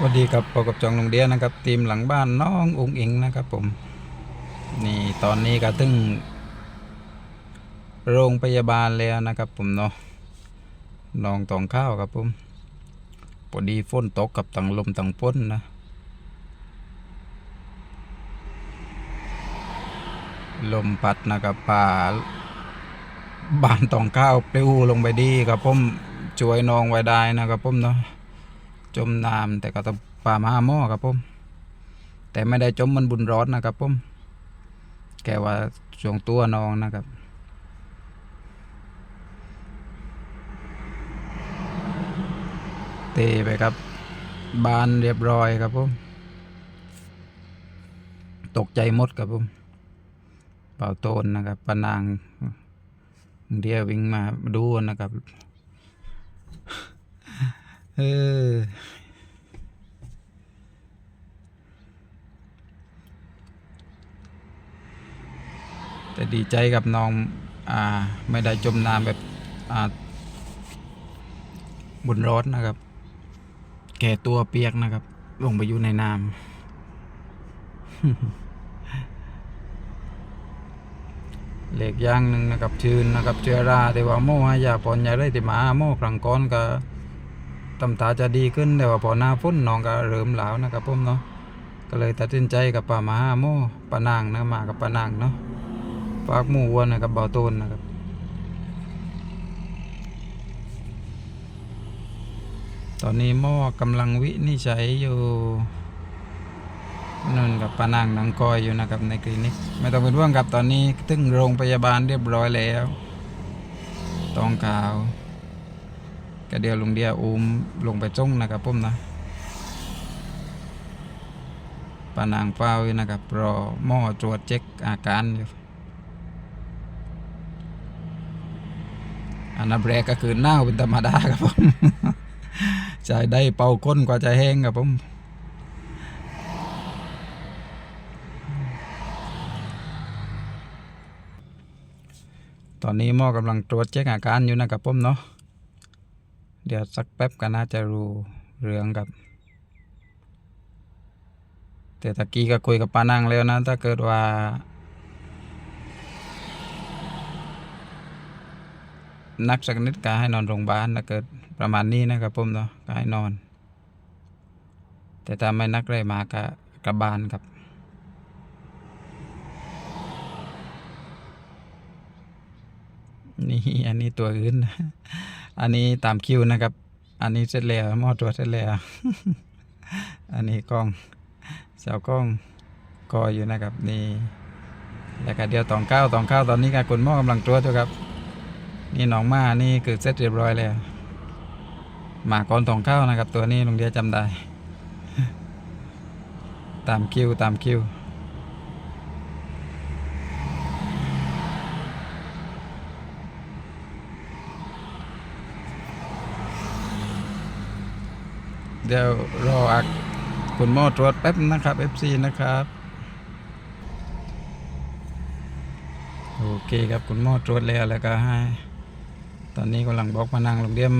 สวัสดีครับพบกับจองลงเดียนะครับทีมหลังบ้านน้องอุงอิงนะครับผม นี่ตอนนี้ก็ถึง โรงพยาบาลแล้วนะครับผมเนาะน้องตองข้าวครับผมพอดีฝนตกกับตังลมตังพ้นนะลมพัดนะครับป่าบ้านตองข้าวปลิวลงไปดีครับผมช่วยน้องไว้ได้นะครับผมเนาะ จมน้ำแต่ก็ต้องปามาหาหม้อครับผมแต่ไม่ได้จมมันบุญร้อนนะครับผมแกว่าช่วงตัวน้องนะครับเตะไปครับ บานเรียบร้อยครับผมตกใจหมดครับผมเป่าโตนนะครับปนางเดียววิ่งมาดูนะครับ เออ แต่ดีใจกับน้องอ่าไม่ได้จมน้ำแบบอ่าบุญร้อนนะครับ แก่ตัวเปียกนะครับ ลงไปอยู่ในน้ำเหล็กย่างหนึ่งนะครับชื่นนะครับเชื้อราแต่ว่าโม่ฮายาปอนยาได้ติมาโม่ครั้งก้อนก็ ตำตาจะดีขึ้นแต่ว่าพอหน้าฝนน้องก็เริ่มหลาวนะครับผมเนาะก็เลยตัดสินใจกับป่ามาห้าโม่ปานางนะมากับปานางเนาะฝากหมูวัวนะครับเบาต้นนะครับตอนนี้หม้อกำลังวินิจฉัยอยู่นั่นกับปานางนางกอยอยู่นะครับในคลินิกไม่ต้องเป็นห่วงครับตอนนี้ ถึงโรงพยาบาลเรียบร้อยแล้ว ตองขาว ก็เดียวลุงเดียวอุ้มลงไปจ้งนะครับผมนะปานางเฝ้าอยู่นะครับรอหม้อตรวจเช็คอาการอยู่อันดับแรกก็คือหน้าเป็นธรรมดาครับผมใจได้เป่าก้นกว่าจะแห้งครับผมตอนนี้หมอกำลังตรวจเช็คอาการอยู่นะครับผมเนาะ เดี๋ยวสักแป๊บก็น่าจะรู้เรื่องครับแต่ตะกี้ก็คุยกับปานังแล้วนะ ถ้าเกิดว่า นักสักนิดก็ให้นอนโรงพยาบาลถ้าเกิดประมาณนี้นะครับผมเนาะก็ให้นอน แต่ถ้าไม่นักเลยมาก็กลับบ้านครับนี่อันนี้ตัวอื่นนะ อันนี้ตามคิวนะครับ อันนี้เสร็จแล้วหม้อตัวเสร็จแล้วอันนี้กล้องเสากล้องกออยู่นะครับนี่แล้วก็เดี๋ยวตองข้าวตองข้าวตอนนี้ก็คุณหม้อกำลังตรวจอยู่ครับ นี่หนองมานี่คือเสร็จเรียบร้อยแล้วหมาก่อนตองข้าวนะครับ ตัวนี้ลุงเดียจำได้ ตามคิวตามคิว เดี๋ยวรออักคุณหมอตรวจแป๊บนะครับ FC นะครับโอเคครับคุณหมอตรวจแล้วแล้วก็ให้ ตอนนี้กำลังบอกมานั่งโรงเรียน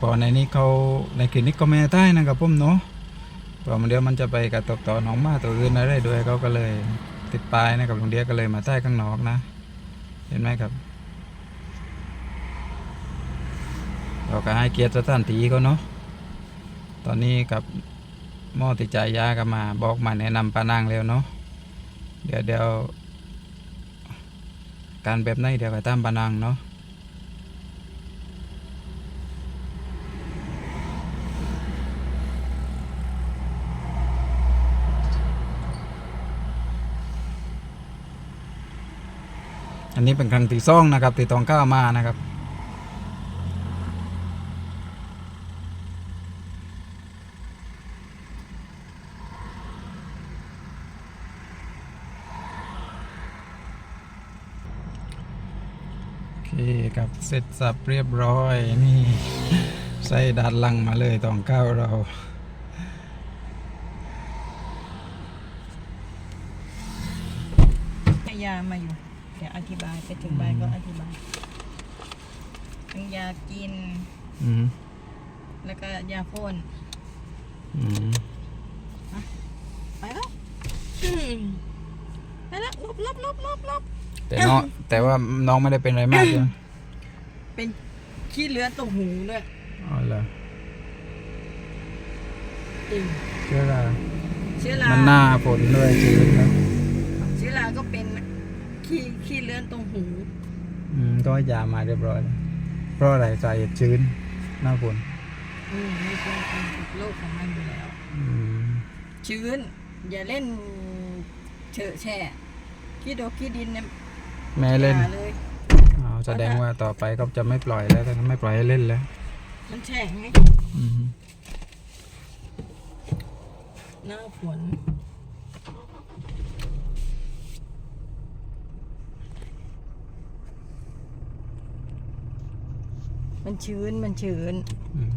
พอในนี้เขาในคลินิกก็ไม่ให้ใต้นะครับผมเนาะพอมันเดียวมันจะไปกระทบต่อน้องมาตัวอื่นอะไรด้วยเขาก็เลยติดป้ายนะครับโรงเรียก็เลยมาใต้ข้างนอกนะ เห็นไหมครับเราก็ให้เกียรติสถานที่เขาเนาะ ตอนนี้กับหม้อติดใจายยาก็มาบอกมาแนะนำปานางแล้วเนาะเดี๋ยวเดี๋ยวการแบบไหนเดี๋ยวไปตามปานางเนาะอันนี้เป็นครั้งที่สองนะครับที่ตองก้ามานะครับ เคครับเสร็จสับเรียบร้อยนี่ใส่ดัดลังมาเลยตองก้าวเราให้ยามาอยู่ เดี๋ยวอธิบายไปถึงบายก็อธิบายทั้งยากิน อืมแล้วก็ยาพ่นอืมไปแล้วอืมไปแล้วลบลบลบลบลบ แต่น้องแต่ว่าน้องไม่ได้เป็นอะไรมากใช่ไหมเป็นขี้เลือดตรงหูด้วยอ๋อเหรอจริงเชื่อราเชื้อรามันหน้าฝนด้วยชื้นแล้วเชื้อราก็เป็นขี้ขี้เลือดตรงหูอืมก็ให้ยามาเรียบร้อยแล้วเพราะอะไรสาเหตุชื้นหน้าฝนอืมไม่ใช่เป็นโรคของมันอยู่แล้วอืมชื้น อย่าเล่นเฉอะแฉะขี้ดกขี้ดินเนี่ย แม่เล่นอย่าเลย อ๋อแสดงว่าต่อไปก็จะไม่ปล่อยแล้วแต่ไม่ปล่อยให้เล่นแล้วมันแฉะไงอืมหน้าฝนมันชื้นมันชื้นอืม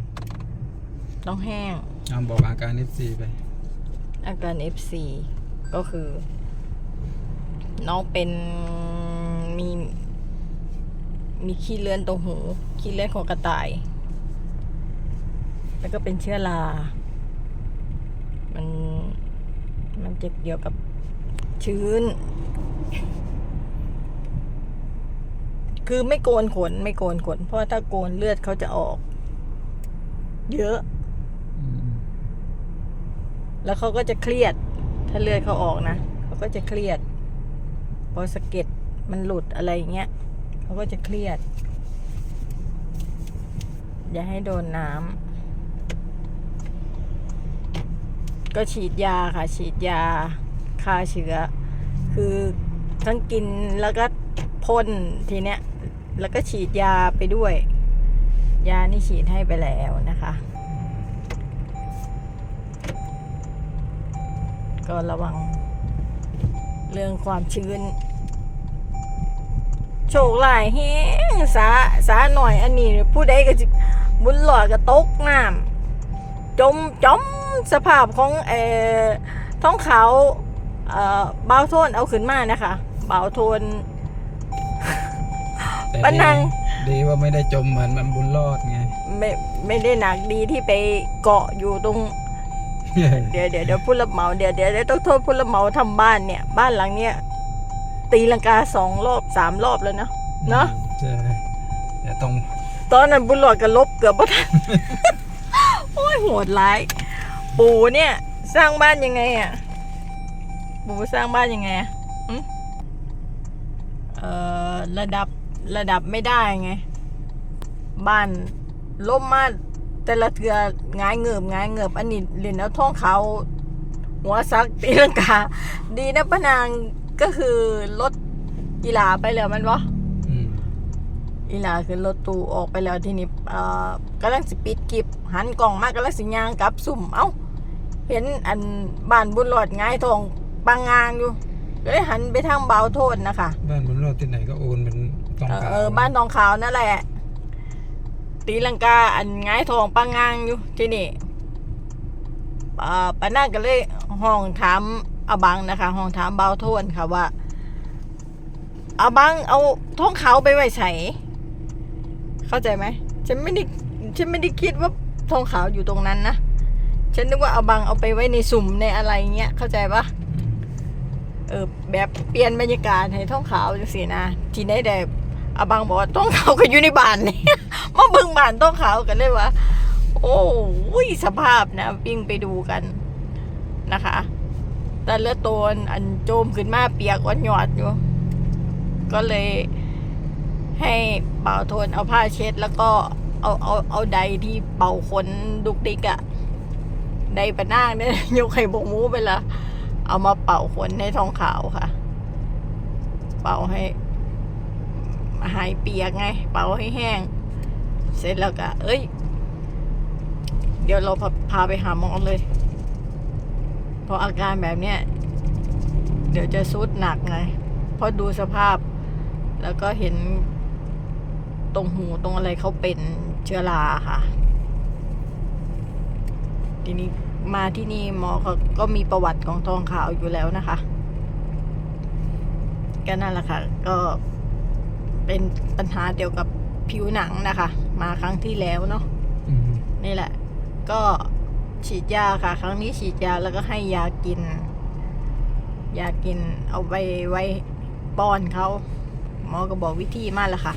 ต้องแห้ง เอาบอกอาการนิดซีไป อาการ FC ก็คือ น้องเป็น มี มีขี้เลื่อนตรงหู ขี้เลื่อนของกระต่าย แล้วก็เป็นเชื้อรา มัน มันจะเกี่ยวกับชื้น คือไม่โกนขน ไม่โกนขน เพราะว่าถ้าโกนเลือดเขาจะออก เยอะ แล้วเขาก็จะเครียด ถ้าเลือดเขาออกนะ เขาก็จะเครียดพอสะเก็ด มันหลุดอะไรอย่างเงี้ยเขาก็จะเครียด อย่าให้โดนน้ำก็ฉีดยาค่ะ ฉีดยาฆ่าเชื้อ คือทั้งกินแล้วก็พ่นทีเนี้ย แล้วก็ฉีดยาไปด้วย ยานี่ฉีดให้ไปแล้วนะคะก็ระวังเรื่องความชื้น โชคหลายแห้งสาสาหน่อยอันนี้ผู้ใดก็จะบุญหลอดก็ตกน้ำจมจมสภาพของเอ่อท้องเขาวเอ่อเบาโทนเอาขึ้นมานะคะเบาโทน แต่ปะนัง ดีดีว่าไม่ได้จมเหมือนมันบุญรอดไง ไม่ไม่ได้หนักดีที่ไปเกาะอยู่ตรง เดี๋ยวเดี๋ยวเดี๋ยวผู้รับเหมาเดี๋ยวเดี๋ยวเดี๋ยวต้องโทษผู้รับเหมาทำบ้านเนี่ย บ้านหลังเนี้ย ตีลังกาสองรอบสามรอบแล้วเนาะเนอะใช่เดี๋ยวต้องตอนนั้นบุญหลอดก็ลบเกือบบ่ทันโอ้ยโหดร้าย ปู่เนี่ย สร้างบ้านยังไงอะ ปู่สร้างบ้านยังไงอะหึเอ่อระดับระดับไม่ได้ไง บ้านล่มมาแต่ละเทือหงายเงือบหงายเงือบอันนี้เล่นเอาท้องเขาหัวซักตีลังกา ดีนะปะนาง ก็คือรถกีฬาไปแล้วมันวะอืมอีหลาขึ้นรถตู้ออกไปแล้วทีนี้เอ่อกำลังสิปิดกิบหันกล่องมากำลังสิย่างกลับสุ่มเอ้า เห็นอันบ้านบุญหลอดง่ายทองปังงางอยู่ก็เลยหันไปทางเบาโทษนะคะ บ้านบุญรอดที่ไหนก็โอนเป็นต้องเออขาวเออบ้านทองขาวนั่นแหละ ตีลังกาอันง่ายทองปังงางอยู่ที่นี่อ่าปานาก็เลยห้องถาม อาบังนะคะห้องถามเบาโทษค่ะว่าอาบังเอาท้องขาวไปไว้ใส่เข้าใจไหมฉันไม่ได้ฉันไม่ได้คิดว่าทองขาวอยู่ตรงนั้นนะฉันนึกว่าเอาบังเอาไปไว้ในสุ่มในอะไรเงี้ยเข้าใจปะเออแบบเปลี่ยนบรรยากาศให้ท้องขาวจังสินะทีไหนแต่อาบังบอกว่าท้องขาวก็อยู่ในบ้านนี่มาเบิ่งบ้านท้องขาวกันเลยว่าโอ้ยสภาพนะวิ่งไปดูกันนะคะ แต่ละตัวอันโจมขึ้นมาเปียกอ่อนหยอดอยู่ ก็เลยให้เป่าโทนเอาผ้าเช็ด แล้วก็เอาเอาเอาใดที่เป่าขนดุกดิกอะใดปะนางเนี่ยยกไข่บกมูไปละเอามาเป่าขนให้ทองขาวค่ะ เป่าให้หายเปียกไง เป่าให้แห้ง เสร็จแล้วก็เอ้ย เดี๋ยวเราพาพาไปหาหมอเลย พราะอาการแบบเนี้ยเดี๋ยวจะสุดหนักไงเพราะดูสภาพ แล้วก็เห็นตรงหูตรงอะไรเขาเป็นเชื้อราค่ะ ทีนี้มาที่นี่หมอเขาก็มีประวัติของทองขาวอยู่แล้วนะคะก็นั่นแหละค่ะ ก็เป็นปัญหาเกี่ยวกับผิวหนังนะคะ มาครั้งที่แล้วเนาะอืมนี่แหละ ก็ ฉีดยาค่ะ ครั้งนี้ฉีดยาแล้วก็ให้ยากิน ยากินเอาไว้ไว้ป้อนเขาหมอก็บอกวิธีมากแล้วค่ะ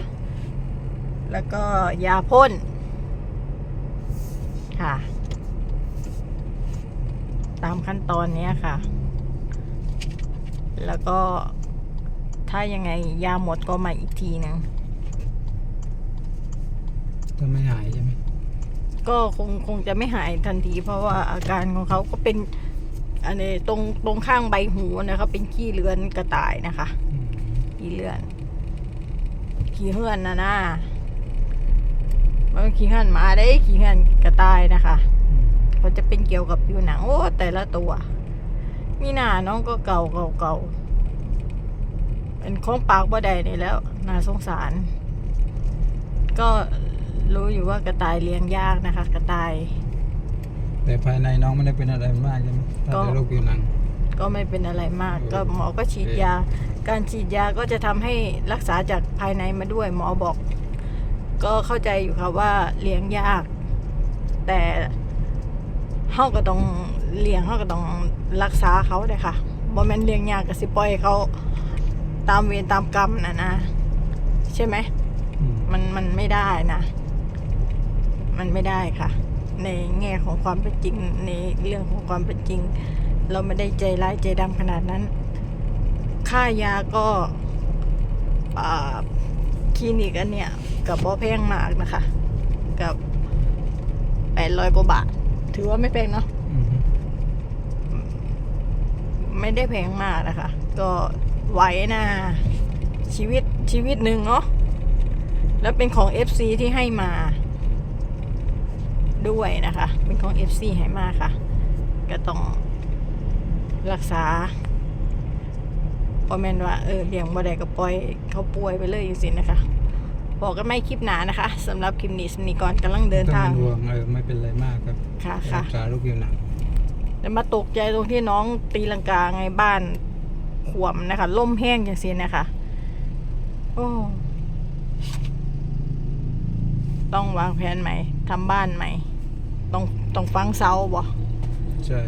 แล้วก็ยาพ่นค่ะ ตามขั้นตอนนี้ค่ะ แล้วก็ถ้ายังไงยาหมดก็มาอีกทีหนึ่งถ้าไม่หายใช่ไหม ก็คงคงจะไม่หายทันที เพราะว่าอาการของเขาก็เป็นอันนี้ตรงตรงข้างใบหูนะคะเป็นขี้เลือนกระต่ายนะคะอืมขี้เลือนขี้เหือนนะนะมันขี้เหือนหมาได้ขี้เหือนกระต่ายนะคะอืมเขาจะเป็นเกี่ยวกับผิวหนังโอ้แต่ละตัว มีหน้าน้องก็เก่าเก่าเก่าเป็นของปากบ่ได้นี่แล้วน่าสงสาร ก็ รู้อยู่ว่ากระต่ายเลี้ยงยากนะคะ กระต่าย แต่ภายในน้องไม่ได้เป็นอะไรมากใช่ไหมถ้าก็แต่โรคผิวหนัง ก็ไม่เป็นอะไรมากเออก็หมอก็ฉีดโอเคยา การฉีดยาก็จะทำให้รักษาจากภายในมาด้วย หมอบอก ก็เข้าใจอยู่ค่ะว่าเลี้ยงยาก แต่เฮาก็ต้องเลี้ยงเฮาก็ต้องรักษาเขาเลยค่ะบ่แม่นเลี้ยงยากก็สิปล่อยเขาตามเวรตามกรรมนะนะ ใช่ไหมอืมมันมันไม่ได้นะ มันไม่ได้ค่ะ ในแง่ของความเป็นจริง ในเรื่องของความเป็นจริง เราไม่ได้ใจร้ายใจดำขนาดนั้น ค่ายาก็อ่าคลินิกอันเนี้ยกับบ่แพงมากนะคะ กับแปดร้อยกว่าบาท ถือว่าไม่แพงเนาะอืมไม่ได้แพงมากนะคะ ก็ไหวนะชีวิตชีวิตหนึ่งเนาะแล้วเป็นของ FC ที่ให้มา ด้วยนะคะ เป็นของ FC ให้มาค่ะ ก็ต้องรักษาพอแมนว่าเออเลี้ยงบ่ได้ก็ปล่อยเขาป่วยไปเลยอยู่สินะคะบอกกันไม่คลิปหนานะคะสำหรับคลิปนี้สำนีก่อนกำลังเดินต้องทาง เป็นห่วงเออไม่เป็นไรมากครับค่ะค่ะ รักษาโรคผิวหนังแต่มาตกใจตรงที่น้องตีลังกาไงบ้านขวมนะคะล่มแห้งอย่างซีนะคะโอ้ต้องวางแผนใหม่ ทำบ้านใหม่ ต้องต้องฟังเสาบ่ใช่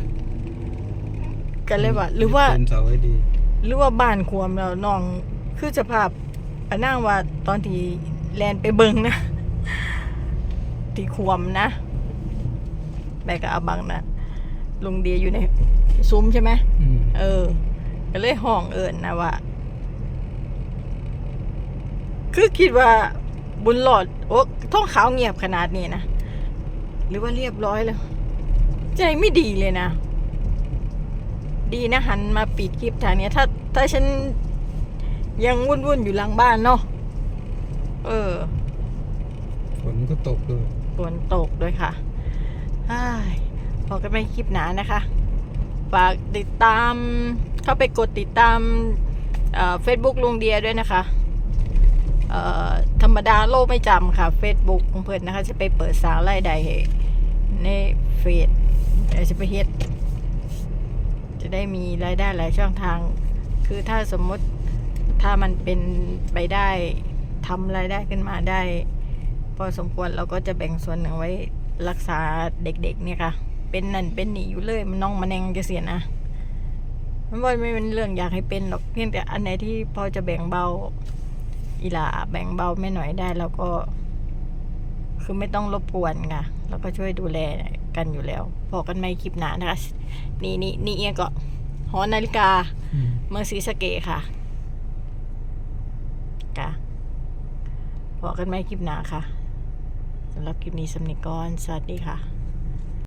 กันเลยว่าหรือว่าเป็นเสาให้ดี หรือว่าบ้านขวมแล้วน้องคือสภาพอันนั่งว่าตอนที่แลนไปเบิงนะ ที่ขวมนะแม่ก็อาบังนะลุงเดียอยู่ในซุ้มใช่ไหมอืมเออ ก็เลยห้องเอิญนะว่า คือคิดว่าบุญหลอด โอ้ท้องขาวเงียบขนาดนี้นะ หรือว่าเรียบร้อยแล้ว ใจไม่ดีเลยนะ ดีนะหันมาปิดคลิปทางเนี้ย ถ้าถ้าฉันยังวุ่นวุ่นๆอยู่หลังบ้านเนาะเออฝนก็ตกเลยฝนตกด้วยค่ะอ้ายพอกันไม่คลิปหนานะคะ ฝากติดตามเข้าไปกดติดตามเฟซบุ๊กลุงเดียด้วยนะคะเอ่อ ธรรมดาโลกไม่จำค่ะ Facebook เพื่อนนะคะ จะไปเปิดสางรายได้ให้ในเฟซจะไปเฮ็ด จะได้มีรายได้หลายช่องทาง คือถ้าสมมติถ้ามันเป็นไปได้ทำรายได้ขึ้นมาได้ พอสมควรเราก็จะแบ่งส่วนหนึ่งไว้รักษาเด็กๆ เนี่ยค่ะ เป็นนั่นเป็นนี่อยู่เลยมันน้องมันแนงจะเสียนะมันไม่เป็นเรื่องอยากให้เป็นหรอกเพียงแต่อันไหนที่พอจะแบ่งเบา อีหลาแบ่งเบาไม่หน่อยได้แล้วก็ คือไม่ต้องรบกวนค่ะ แล้วก็ช่วยดูแลกันอยู่แล้วพอกันไม่คลิปหนานะคะ นี่นี่นี่เอียงก็หอนาฬิกาอืมเมืองศรีสะเกษค่ะค่ะพอกันไหมคลิปหนาค่ะสำหรับคลิปนี้สำนิกรสวัสดีค่ะ